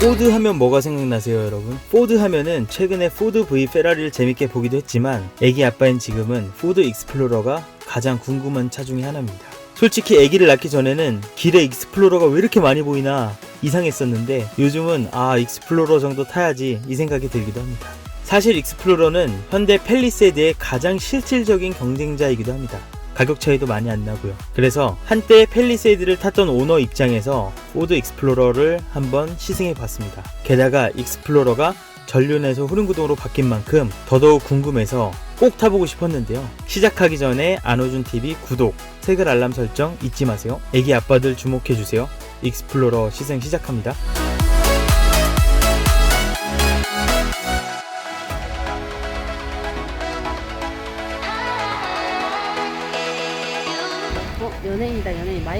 포드 하면 뭐가 생각나세요, 여러분? 포드 하면은 최근에 포드 V 페라리를 재밌게 보기도 했지만 애기 아빠인 지금은 포드 익스플로러가 가장 궁금한 차 중에 하나입니다. 솔직히 애기를 낳기 전에는 길에 익스플로러가 왜 이렇게 많이 보이나 이상했었는데 요즘은 아 익스플로러 정도 타야지 이 생각이 들기도 합니다. 사실 익스플로러는 현대 펠리세이드의 가장 실질적인 경쟁자이기도 합니다. 가격 차이도 많이 안 나고요. 그래서 한때 펠리세이드를 탔던 오너 입장에서 포드 익스플로러를 한번 시승해 봤습니다. 게다가 익스플로러가 전륜에서 후륜구동으로 바뀐 만큼 더더욱 궁금해서 꼭 타보고 싶었는데요. 시작하기 전에 안호준 TV 구독, 색을 알람 설정 잊지 마세요. 애기 아빠들 주목해 주세요. 익스플로러 시승 시작합니다.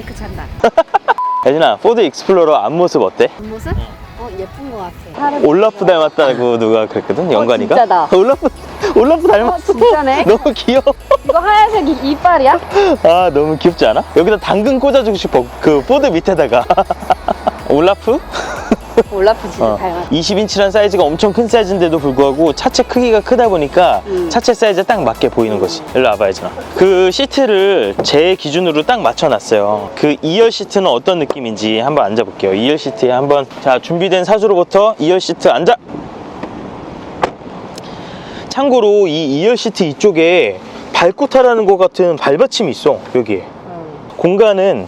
마이크 찬다 혜진아 포드 익스플로러 앞모습 어때? 뒷모습? 어 예쁜 것 같아 올라프 닮았다고 누가 그랬거든 영관이가 진짜다. 올라프 올라프 닮았어 어, 진짜네? 너무 귀여워 이거 하얀색 이, 이빨이야? 아 너무 귀엽지 않아? 여기다 당근 꽂아주고 싶어 그 포드 밑에다가 올라프? 올라프 진짜 어. 닮았어 20인치란 사이즈가 엄청 큰 사이즈인데도 불구하고 차체 크기가 크다 보니까 음. 차체 사이즈에 딱 맞게 보이는 거지. 일로 와봐 혜진아. 그 시트를 제 기준으로 딱 맞춰놨어요. 그 2열 시트는 어떤 느낌인지 한번 앉아볼게요. 2열 시트에 한번 자 준비된 사수로부터 2열 시트 앉아! 참고로 이 2열 시트 이쪽에 밟고 타라는 것 같은 발받침이 있어 여기에. 어. 공간은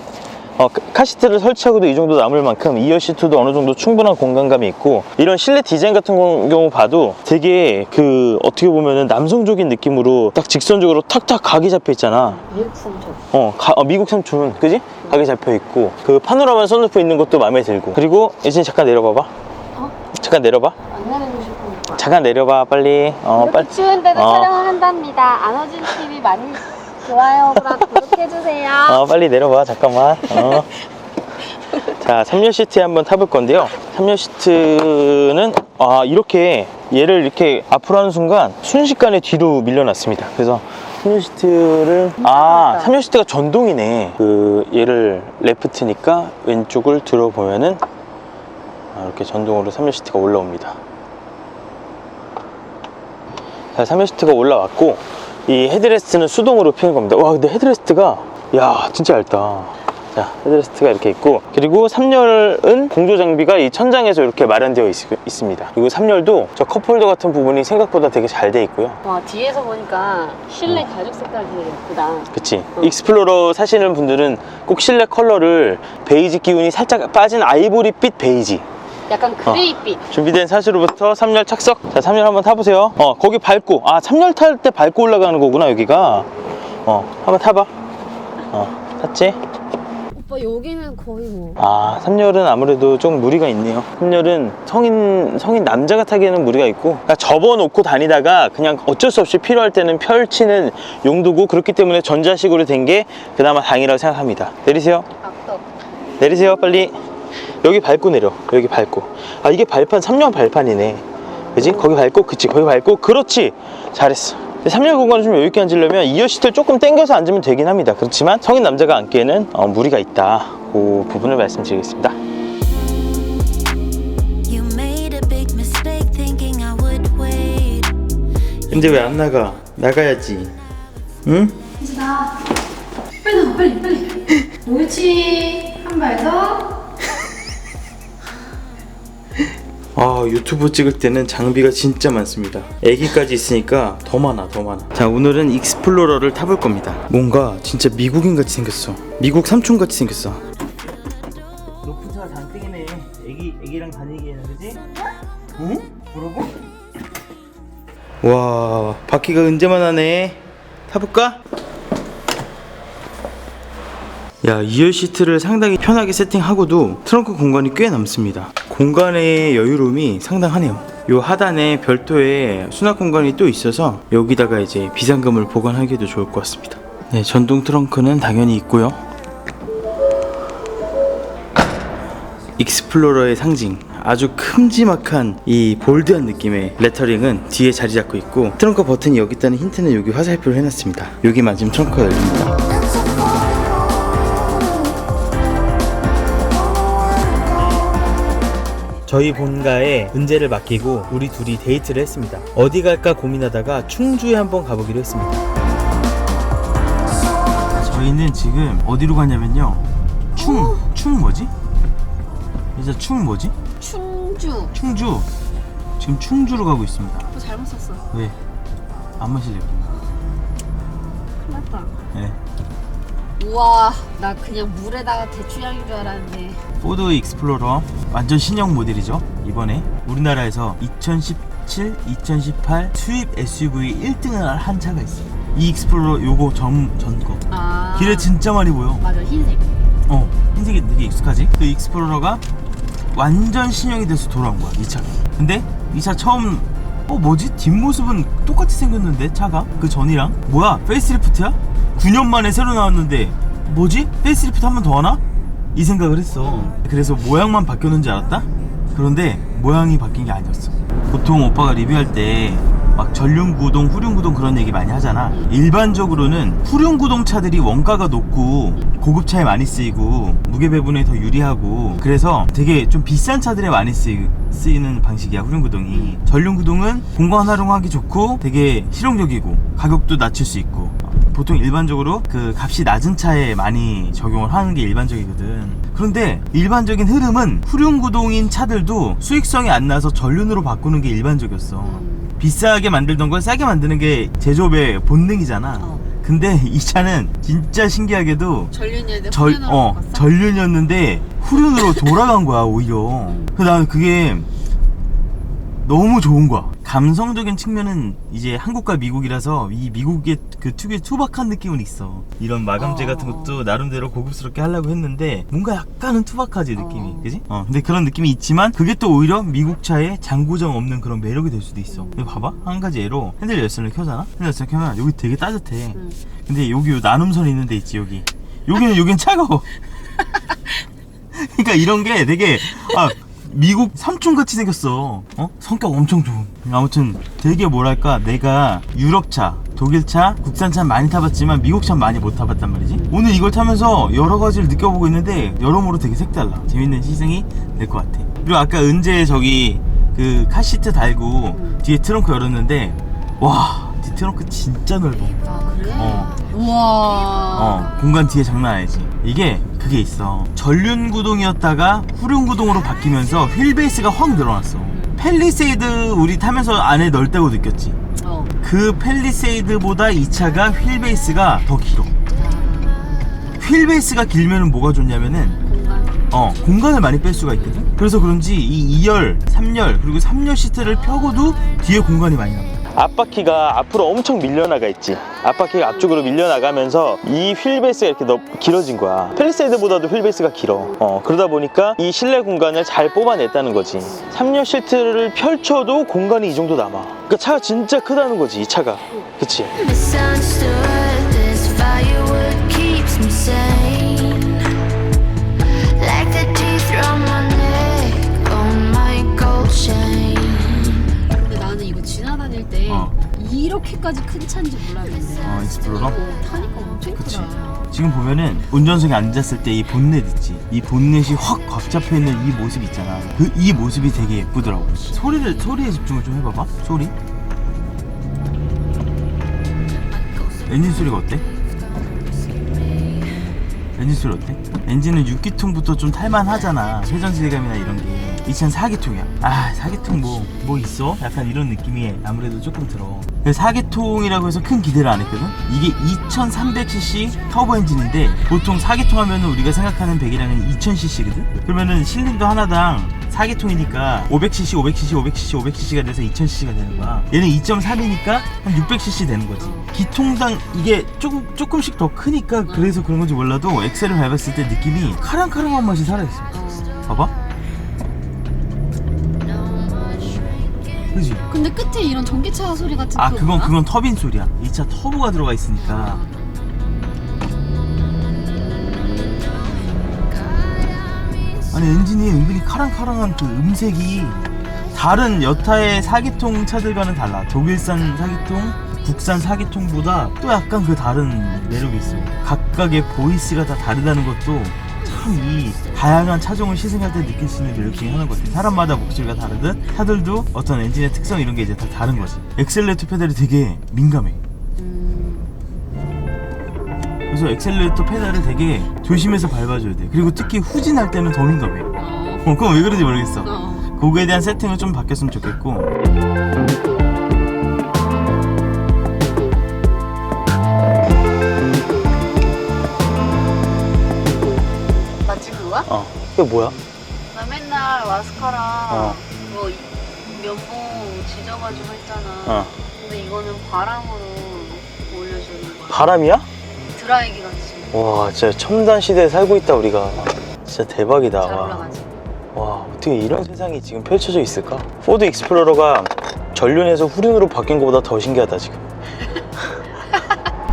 어, 카- 카시트를 설치하고도 이 정도 남을 만큼 2열 시트도 어느 정도 충분한 공간감이 있고 이런 실내 디자인 같은 거- 경우 봐도 되게 그 어떻게 보면은 남성적인 느낌으로 딱 직선적으로 탁탁 각이 잡혀 있잖아. 미국 삼촌. 어, 가- 어, 미국 삼촌. 그지? 각이 잡혀 있고. 그 파노라마 선루프 있는 것도 마음에 들고. 그리고 예진이 잠깐 내려봐봐. 어? 잠깐 내려봐. 안 내리고 싶으니까. 잠깐 내려봐 빨리. 어 빨리. 추운데도 어. 촬영을 한답니다. 안호준 TV 많이 좋아요랑 구독해주세요 어, 빨리 내려봐, 잠깐만. 어. 자, 3열 시트에 한번 타볼 건데요. 3열 시트는, 아, 이렇게, 얘를 이렇게 앞으로 하는 순간 순식간에 뒤로 밀려났습니다. 그래서 3열 시트를, 아, 신기하다. 3열 시트가 전동이네. 그, 얘를 레프트니까 왼쪽을 들어보면은, 아, 이렇게 전동으로 3열 시트가 올라옵니다. 자, 3열 시트가 올라왔고, 이 헤드레스트는 수동으로 피는 겁니다. 와, 근데 헤드레스트가, 야, 진짜 얇다. 자, 헤드레스트가 이렇게 있고, 그리고 3열은 공조 장비가 이 천장에서 이렇게 마련되어 있, 습니다 그리고 3열도 저 컵홀더 같은 부분이 생각보다 되게 잘 돼 있고요. 와 뒤에서 보니까 실내 가죽 색깔 되게 예쁘다 그치. 응. 익스플로러 사시는 분들은 꼭 실내 컬러를 베이지 기운이 살짝 빠진 아이보리빛 베이지. 약간 그레이빛 준비된 사시로부터 3열 착석. 자, 3열 한번 타보세요. 어, 거기 밟고. 아, 3열 탈 때 밟고 올라가는 거구나, 여기가. 어, 한번 타봐. 어, 탔지? 오빠 여기는 거의 뭐 아, 3열은 아무래도 좀 무리가 있네요. 3열은 성인, 성인 남자가 타기에는 무리가 있고, 그러니까 접어놓고 다니다가 그냥 어쩔 수 없이 필요할 때는 펼치는 용도고, 그렇기 때문에 전자식으로 된 게 그나마 다행이라고 생각합니다. 내리세요. 악덕 내리세요, 빨리. 여기 밟고 내려. 여기 밟고. 아, 이게 발판, 3열 발판이네. 그지? 거기 밟고, 그치. 거기 밟고, 그렇지. 잘했어. 3열 공간을 좀 여유있게 앉으려면 2열 시트를 조금 당겨서 앉으면 되긴 합니다. 그렇지만 성인 남자가 앉기에는 어, 무리가 있다. 그 부분을 말씀드리겠습니다. 근데 왜 안 나가? 나가야지. 응? 빨리 나 빨리 빨리 옳지 한 발더 아 유튜브 찍을 때는 장비가 진짜 많습니다 애기까지 있으니까 더 많아 더 많아 자 오늘은 익스플로러를 타볼 겁니다 뭔가 진짜 미국인 같이 생겼어 미국 삼촌 같이 생겼어 높은 차가 장땡이네 애기, 애기랑 다니기에는 그지? 응? 뭐라고? 와 바퀴가 은재만 하네 타볼까? 야 2열 시트를 상당히 편하게 세팅하고도 트렁크 공간이 꽤 남습니다. 공간의 여유로움이 상당하네요. 요 하단에 별도의 수납 공간이 또 있어서 여기다가 이제 비상금을 보관하기도 좋을 것 같습니다. 네 전동 트렁크는 당연히 있고요. 익스플로러의 상징 아주 큼지막한 이 볼드한 느낌의 레터링은 뒤에 자리 잡고 있고 트렁크 버튼이 여기 있다는 힌트는 여기 화살표로 해놨습니다. 여기 맞으면 트렁크가 열립니다 저희 본가에 은재를 맡기고 우리 둘이 데이트를 했습니다. 어디 갈까 고민하다가 충주에 한번 가보기로 했습니다. 저희는 지금 어디로 가냐면요. 충, 충 뭐지? 이제 충 뭐지? 충주. 충주. 지금 충주로 가고 있습니다. 어, 잘못 썼어. 왜? 안 마실래요? 큰일 났다. 네. 우와, 나 그냥 물에다가 대추향인 줄 알았는데. 포드 익스플로러 완전 신형 모델이죠. 이번에 우리나라에서 2017, 2018 수입 SUV 1등을 한 차가 있어요. 이 익스플로러 요거 전, 전 거. 아. 길에 진짜 많이 보여. 맞아, 흰색. 어, 흰색이 되게 익숙하지? 그 익스플로러가 완전 신형이 돼서 돌아온 거야, 이 차가. 근데 이 차 처음 어 뭐지? 뒷모습은 똑같이 생겼는데 차가 그 전이랑 뭐야 페이스리프트야? 9년 만에 새로 나왔는데 뭐지? 페이스리프트 한 번 더 하나? 이 생각을 했어 그래서 모양만 바뀌었는지 알았다? 그런데 모양이 바뀐 게 아니었어 보통 오빠가 리뷰할 때 막 전륜구동, 후륜구동 그런 얘기 많이 하잖아 일반적으로는 후륜구동 차들이 원가가 높고 고급차에 많이 쓰이고 무게 배분에 더 유리하고 그래서 되게 좀 비싼 차들에 많이 쓰이, 쓰이는 방식이야 후륜구동이 전륜구동은 공간 활용하기 좋고 되게 실용적이고 가격도 낮출 수 있고 보통 일반적으로 그 값이 낮은 차에 많이 적용을 하는 게 일반적이거든. 그런데 일반적인 흐름은 후륜구동인 차들도 수익성이 안 나서 전륜으로 바꾸는 게 일반적이었어. 비싸게 만들던 걸 싸게 만드는 게 제조업의 본능이잖아. 어. 근데 이 차는 진짜 신기하게도 전륜이었는데 절, 후륜으로 어, 바꿨어? 전륜이었는데 후륜으로 돌아간 거야 오히려. 그난 그게 너무 좋은 거야. 감성적인 측면은 이제 한국과 미국이라서 이 미국의 그 특유의 투박한 느낌은 있어. 이런 마감재 어. 같은 것도 나름대로 고급스럽게 하려고 했는데 뭔가 약간은 투박하지 느낌이, 어. 그지? 어, 근데 그런 느낌이 있지만 그게 또 오히려 미국 차의 장고정 없는 그런 매력이 될 수도 있어. 음. 여기 봐봐 한 가지 예로 핸들 열선을 켜잖아. 핸들 열선 켜면 여기 되게 따뜻해. 음. 근데 여기 요 나눔선 있는 데 있지 여기. 여기는 여긴 차가워. 그러니까 이런 게 되게 아 미국 삼촌 같이 생겼어. 어? 성격 엄청 좋은. 아무튼 되게 뭐랄까 내가 유럽차, 독일차, 국산차 많이 타봤지만 미국차 많이 못 타봤단 말이지. 오늘 이걸 타면서 여러 가지를 느껴보고 있는데 여러모로 되게 색달라. 재밌는 시승이 될 것 같아. 그리고 아까 은재 저기 그 카시트 달고 뒤에 트렁크 열었는데 와, 뒤 트렁크 진짜 넓어. 아, 그래? 어. 우와. 어, 공간 뒤에 장난 아니지. 이게 그게 있어. 전륜 구동이었다가 후륜 구동으로 바뀌면서 휠 베이스가 확 늘어났어. 펠리세이드 우리 타면서 안에 넓다고 느꼈지. 어. 그 펠리세이드보다 이 차가 휠 베이스가 더 길어. 휠 베이스가 길면은 뭐가 좋냐면은. 어 공간을 많이 뺄 수가 있거든. 그래서 그런지 이 2열, 3열 그리고 3열 시트를 펴고도 뒤에 공간이 많이 남아. 앞바퀴가 앞으로 엄청 밀려나가 있지. 앞바퀴가 앞쪽으로 밀려나가면서 이 휠베이스가 이렇게 너, 길어진 거야. 펠리세이드보다도 휠베이스가 길어. 어, 그러다 보니까 이 실내 공간을 잘 뽑아냈다는 거지. 3열 시트를 펼쳐도 공간이 이 정도 남아. 그러니까 차가 진짜 크다는 거지, 이 차가. 그치? 이렇게까지 큰 차인지 몰랐는데. 어, 익스플로러? 어, 타니까 엄청 그치. 크다. 지금 보면은 운전석에 앉았을 때 이 본넷 있지 이 본넷이 확 꽉 잡혀 있는 이 모습 있잖아 그 이 모습이 되게 예쁘더라고 소리를 소리에 집중을 좀 해봐봐 소리 엔진 소리가 어때? 엔진 소리 어때? 엔진은 6기통부터 좀 탈만하잖아 회전 질감이나 이런 게 이 차는 4기통이야 아 4기통 뭐 뭐 있어? 약간 이런 느낌이 아무래도 조금 들어 4기통이라고 해서 큰 기대를 안 했거든 이게 2300cc 터보 엔진인데 보통 4기통 하면은 우리가 생각하는 배기량은 2000cc거든 그러면은 실린더 하나당 4기통이니까 500cc, 500cc, 500cc, 500cc가 돼서 2000cc가 되는 거야. 얘는 2.3이니까 한 600cc 되는 거지. 기통당 이게 조금, 조금씩 더 크니까 그래서 그런 건지 몰라도 엑셀을 밟았을 때 느낌이 카랑카랑한 맛이 살아있어. 어. 봐봐. 그지? 근데 끝에 이런 전기차 소리 같은 아, 그건, 뭐야? 그건 터빈 소리야. 이 차 터보가 들어가 있으니까. 아니 엔진이 은근히 카랑카랑한 그 음색이 다른 여타의 사기통 차들과는 달라 독일산 사기통 국산 사기통보다 또 약간 그 다른 매력이 있어 각각의 보이스가 다 다르다는 것도 참 이 다양한 차종을 시승할 때 느낄 수 있는 매력 중에 하나인 것 같아요. 사람마다 목소리가 다르듯 차들도 어떤 엔진의 특성 이런 게 이제 다 다른 거지. 엑셀레이터 페달이 되게 민감해. 그래서 엑셀레이터 페달을 되게 조심해서 밟아줘야 돼. 그리고 특히 후진할 때는 더 민감해. 어, 그건 왜 그런지 모르겠어. 그거에 대한 세팅을 좀 바뀌었으면 좋겠고. 어. 이게 뭐야? 나 맨날 마스카라 어. 뭐 면봉 지져가지고 했잖아. 어. 근데 이거는 바람으로 올려주는 거야. 바람이야? 드라이기 같이 와, 진짜 첨단 시대에 살고 있다 우리가. 진짜 대박이다. 잘 와. 올라가지. 와, 어떻게 이런 세상이 지금 펼쳐져 있을까? 포드 익스플로러가 전륜에서 후륜으로 바뀐 것보다 더 신기하다 지금.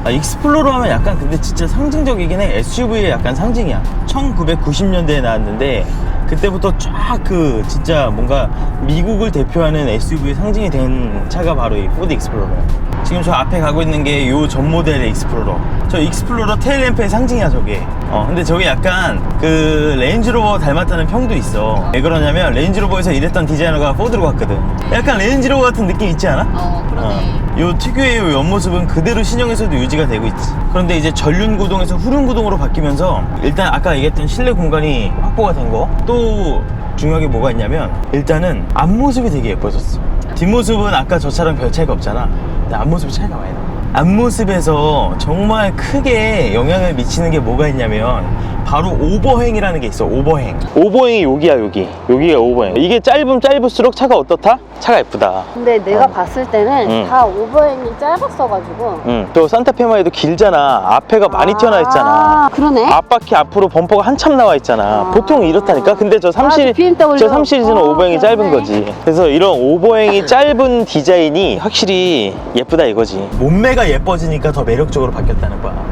아, 익스플로러 하면 약간 근데 진짜 상징적이긴 해. SUV의 약간 상징이야. 1990년대에 나왔는데 그때부터 쫙 그 진짜 뭔가 미국을 대표하는 SUV의 상징이 된 차가 바로 이 포드 익스플로러야. 지금 저 앞에 가고 있는 게요전 모델의 익스플로러. 저 익스플로러 테일 램프의 상징이야 저게. 어 근데 저게 약간 그 레인지로버 닮았다는 평도 있어. 왜 그러냐면 레인지로버에서 일했던 디자이너가 포드로 갔거든. 약간 레인지로버 같은 느낌 있지 않아? 어 그러네. 어, 요 특유의 요 옆모습은 그대로 신형에서도 유지가 되고 있지. 그런데 이제 전륜 구동에서 후륜 구동으로 바뀌면서 일단 아까 얘기했던 실내 공간이 확보가 된 거. 또 중요하게 뭐가 있냐면 일단은 앞모습이 되게 예뻐졌어. 뒷모습은 아까 저 차랑 별 차이가 없잖아. 근데 앞모습 차이가 많이 나. 앞모습에서 정말 크게 영향을 미치는 게 뭐가 있냐면 바로 오버행이라는 게 있어. 오버행. 오버행이 여기야 여기. 여기가 오버행. 이게 짧으면 짧을수록 차가 어떻다? 차가 예쁘다. 근데 내가 어. 봤을 때는 응. 다 오버행이 짧았어가지고. 응. 또 산타페만 해도 길잖아. 앞에가 많이 튀어나와 있잖아. 아, 그러네. 앞바퀴 앞으로 범퍼가 한참 나와 있잖아. 아. 보통 이렇다니까. 근데 저3 아, 시리 저 BMW. 저3 시리즈는 어, 오버행이 짧은 그러네. 거지. 그래서 이런 오버행이 짧은 디자인이 확실히 예쁘다 이거지. 몸매가 예뻐지니까 더 매력적으로 바뀌었다는 거야.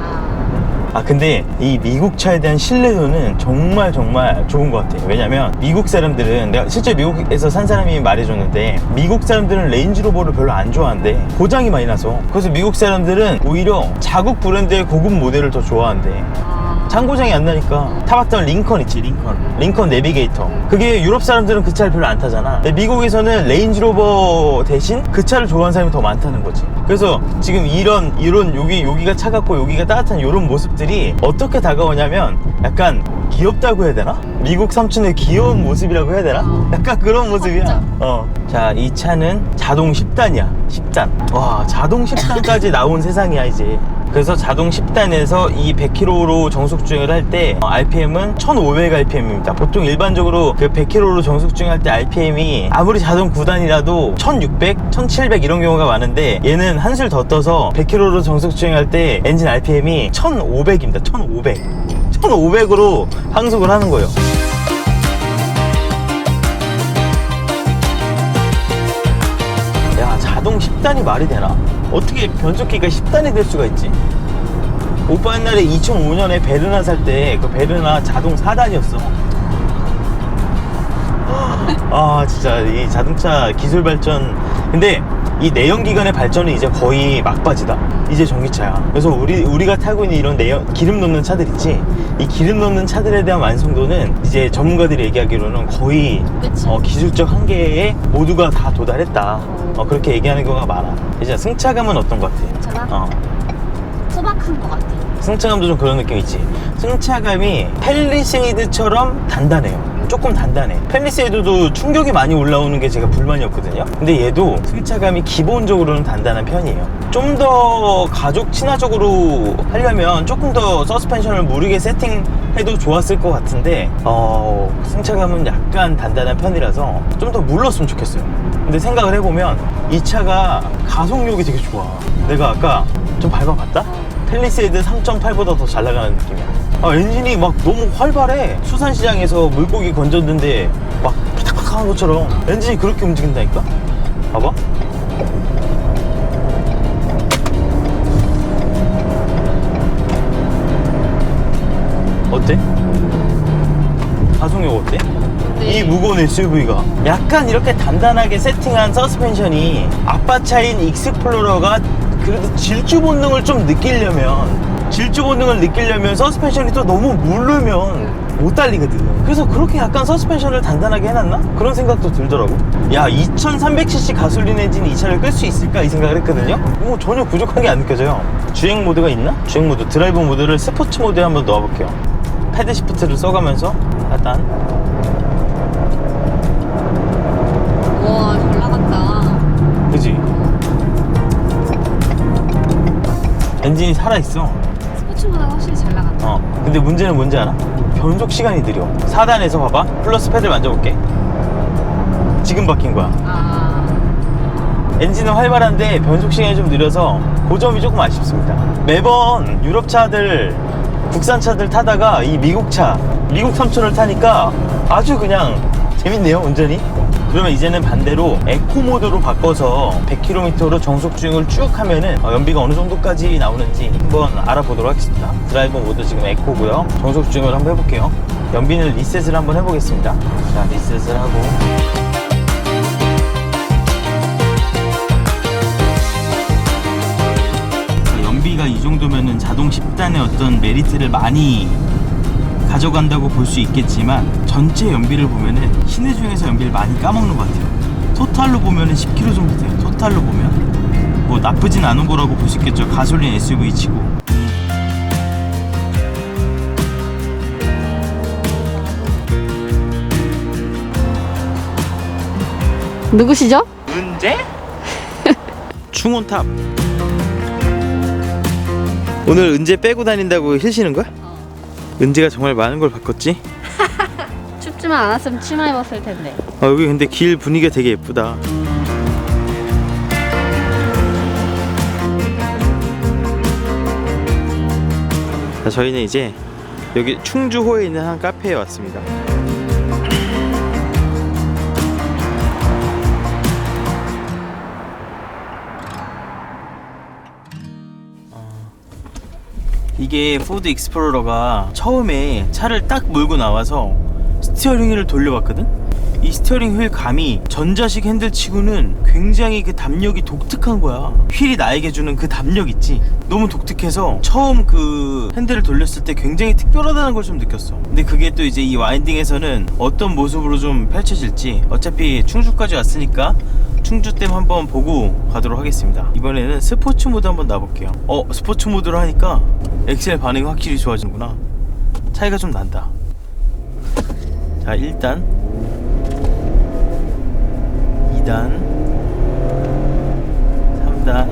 아, 아 근데 이 미국 차에 대한 신뢰도는 정말 정말 좋은 것 같아요. 왜냐면 미국 사람들은 내가 실제 미국에서 산 사람이 말해줬는데 미국 사람들은 레인지로버를 별로 안 좋아한대 고장이 많이 나서. 그래서 미국 사람들은 오히려 자국 브랜드의 고급 모델을 더 좋아한대 아. 장고장이 안 나니까 타봤던 링컨 있지 링컨 링컨 내비게이터 그게 유럽 사람들은 그 차를 별로 안 타잖아 근데 미국에서는 레인지로버 대신 그 차를 좋아하는 사람이 더 많다는 거지 그래서 지금 이런 이런 여기 여기가 차갑고 여기가 따뜻한 이런 모습들이 어떻게 다가오냐면 약간 귀엽다고 해야 되나? 미국 삼촌의 귀여운 모습이라고 해야 되나? 약간 그런 모습이야 어. 자, 이 차는 자동 10단이야. 10단. 와, 자동 10단까지 나온 세상이야, 이제. 그래서 자동 10단에서 이 100km로 정속 주행을 할 때 RPM은 1500 RPM입니다. 보통 일반적으로 그 100km로 정속 주행할 때 RPM이 아무리 자동 9단이라도 1600, 1700 이런 경우가 많은데 얘는 한술 더 떠서 100km로 정속 주행할 때 엔진 RPM이 1500입니다. 1500. 1500으로 항속을 하는 거예요. 야 자동 10단이 말이 되나? 어떻게 변속기가 10단이 될 수가 있지? 오빠 옛날에 2005년에 베르나 살 때 그 베르나 자동 4단이었어 아 진짜 이 자동차 기술 발전 근데 이 내연기관의 발전은 이제 거의 막바지다 이제 전기차야 그래서 우리, 우리가 타고 있는 이런 내연 기름 넣는 차들 있지 이 기름 넣는 차들에 대한 완성도는 이제 전문가들이 얘기하기로는 거의. 어, 기술적 한계에 모두가 다 도달했다 어, 그렇게 얘기하는 경우가 많아 이제 승차감은 어떤 것 같아? 승차감? 어. 소박한 것 같아. 승차감도 좀 그런 느낌 있지. 승차감이 펠리세이드처럼 단단해요. 조금 단단해. 펠리세이드도 충격이 많이 올라오는 게 제가 불만이었거든요. 근데 얘도 승차감이 기본적으로는 단단한 편이에요. 좀 더 가족 친화적으로 하려면 조금 더 서스펜션을 무르게 세팅해도 좋았을 것 같은데, 어, 승차감은 약간 단단한 편이라서 좀 더 물렀으면 좋겠어요. 근데 생각을 해보면 이 차가 가속력이 되게 좋아. 내가 아까 좀 밟아봤다? 펠리세이드 3.8보다 더 잘 나가는 느낌이야. 아, 엔진이 막 너무 활발해. 수산시장에서 물고기 건졌는데 막 피탁팍 하는 것처럼 엔진이 그렇게 움직인다니까? 봐봐. 어때? 가속력 어때? 이 무거운 SUV가 약간 이렇게 단단하게 세팅한 서스펜션이 아빠 차인 익스플로러가 그래도 질주 본능을 좀 느끼려면 질주 본능을 느끼려면 서스펜션이 또 너무 무르면 못 달리거든 그래서 그렇게 약간 서스펜션을 단단하게 해놨나? 그런 생각도 들더라고. 야 2300cc 가솔린 엔진이 이 차를 끌 수 있을까? 이 생각을 했거든요. 뭐 전혀 부족한 게 안 느껴져요. 주행 모드가 있나? 주행 모드 드라이브 모드를 스포츠 모드에 한번 넣어볼게요. 패드 시프트를 써가면서 일단. 우와 엔진이 살아있어. 스포츠보다 확실히 잘 나갔다. 어 근데 문제는 뭔지 알아? 변속 시간이 느려. 4단에서 봐봐. 플러스 패드 만져볼게. 지금 바뀐 거야. 아. 엔진은 활발한데 변속 시간이 좀 느려서 그 점이 조금 아쉽습니다. 매번 유럽 차들 국산 차들 타다가 이 미국 차 미국 삼촌을 타니까 아주 그냥 재밌네요 운전이 그러면 이제는 반대로 에코 모드로 바꿔서 100km로 정속 주행을 쭉 하면은 어, 연비가 어느 정도까지 나오는지 한번 알아보도록 하겠습니다. 드라이버 모드 지금 에코고요. 정속 주행을 한번 해볼게요. 연비는 리셋을 한번 해보겠습니다. 자 리셋을 하고. 연비가 이 정도면은 자동 10단의 어떤 메리트를 많이 가져간다고 볼 수 있겠지만 전체 연비를 보면은 시내 중에서 연비를 많이 까먹는 것 같아요. 토탈로 보면은 10km 정도 돼요. 토탈로 보면 뭐 나쁘진 않은 거라고 볼 수 있겠죠. 가솔린 SUV 치고. 누구시죠? 문제? 충원탑. 오늘 은재 빼고 다닌다고 힐시는 거야? 은재가 정말 많은 걸 바꿨지? 춥지만 않았으면 치마 입었을 텐데. 아, 여기 근데 길 분위기가 되게 예쁘다. 자, 저희는 이제 여기 충주호에 있는 한 카페에 왔습니다. 이게 포드 익스플로러가 처음에 차를 딱 몰고 나와서 스티어링 휠을 돌려봤거든? 이 스티어링 휠 감이 전자식 핸들 치고는 굉장히 그 담력이 독특한 거야. 휠이 나에게 주는 그 담력 있지? 너무 독특해서 처음 그 핸들을 돌렸을 때 굉장히 특별하다는 걸 좀 느꼈어. 근데 그게 또 이제 이 와인딩에서는 어떤 모습으로 좀 펼쳐질지 어차피 충주까지 왔으니까 충주댐 한번 보고 가도록 하겠습니다. 이번에는 스포츠 모드 한번 놔볼게요. 어, 스포츠 모드로 하니까 엑셀 반응이 확실히 좋아지는구나. 차이가 좀 난다. 자, 1단, 2단, 3단,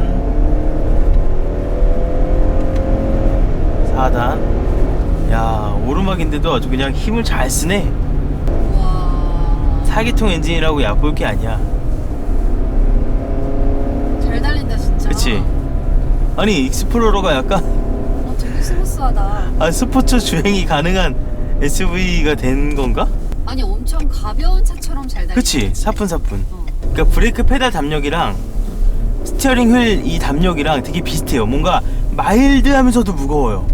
4단. 야, 오르막인데도 아주 그냥 힘을 잘 쓰네. 와. 사기통 엔진이라고 얕볼 게 아니야. 잘 달린다 진짜. 그치? 아니, 익스플로러가 약간 어, 되게 스무스하다. 아, 스포츠 주행이 가능한 SUV가 된 건가? 아니 엄청 가벼운 차처럼 잘 달린다. 그치? 사뿐사뿐. 어. 그러니까 브레이크 페달 담력이랑 스티어링 휠 이 담력이랑 되게 비슷해요. 뭔가 마일드하면서도 무거워요.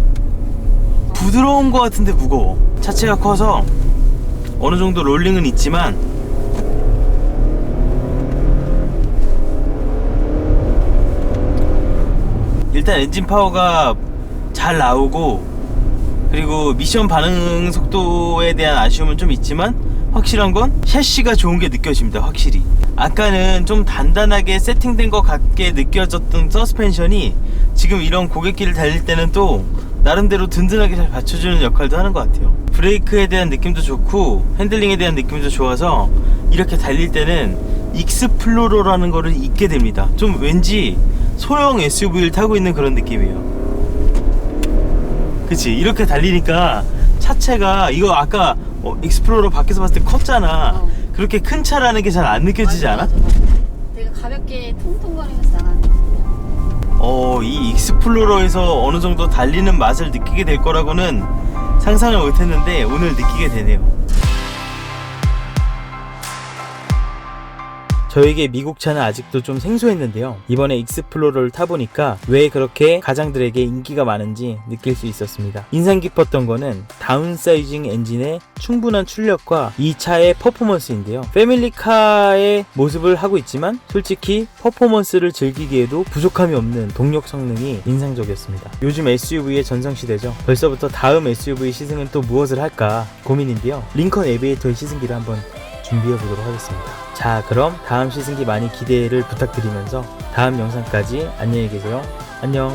부드러운 것 같은데 무거워. 차체가 커서 어느 정도 롤링은 있지만 일단 엔진 파워가 잘 나오고 그리고 미션 반응 속도에 대한 아쉬움은 좀 있지만 확실한 건 샤시가 좋은 게 느껴집니다 확실히. 아까는 좀 단단하게 세팅된 것 같게 느껴졌던 서스펜션이 지금 이런 고객길을 달릴 때는 또 나름대로 든든하게 잘 받쳐주는 역할도 하는 것 같아요. 브레이크에 대한 느낌도 좋고 핸들링에 대한 느낌도 좋아서 이렇게 달릴 때는 익스플로러라는 거를 잊게 됩니다. 좀 왠지 소형 SUV를 타고 있는 그런 느낌이에요 그치 이렇게 달리니까 차체가 이거 아까 어, 익스플로러 밖에서 봤을 때 컸잖아 어. 그렇게 큰 차라는 게 잘 안 느껴지지 않아? 맞아, 맞아. 되게 가볍게 통통거리면서 나가는. 어, 이 익스플로러에서 어느 정도 달리는 맛을 느끼게 될 거라고는 상상을 못 했는데 오늘 느끼게 되네요 저에게 미국 차는 아직도 좀 생소했는데요. 이번에 익스플로러를 타보니까 왜 그렇게 가장들에게 인기가 많은지 느낄 수 있었습니다. 인상 깊었던 거는 다운사이징 엔진의 충분한 출력과 이 차의 퍼포먼스인데요. 패밀리카의 모습을 하고 있지만 솔직히 퍼포먼스를 즐기기에도 부족함이 없는 동력 성능이 인상적이었습니다. 요즘 SUV의 전성시대죠. 벌써부터 다음 SUV 시승은 또 무엇을 할까 고민인데요. 링컨 에비에이터의 시승기를 한번 준비해 보도록 하겠습니다. 자, 그럼 다음 시승기 많이 기대를 부탁드리면서 다음 영상까지 안녕히 계세요. 안녕.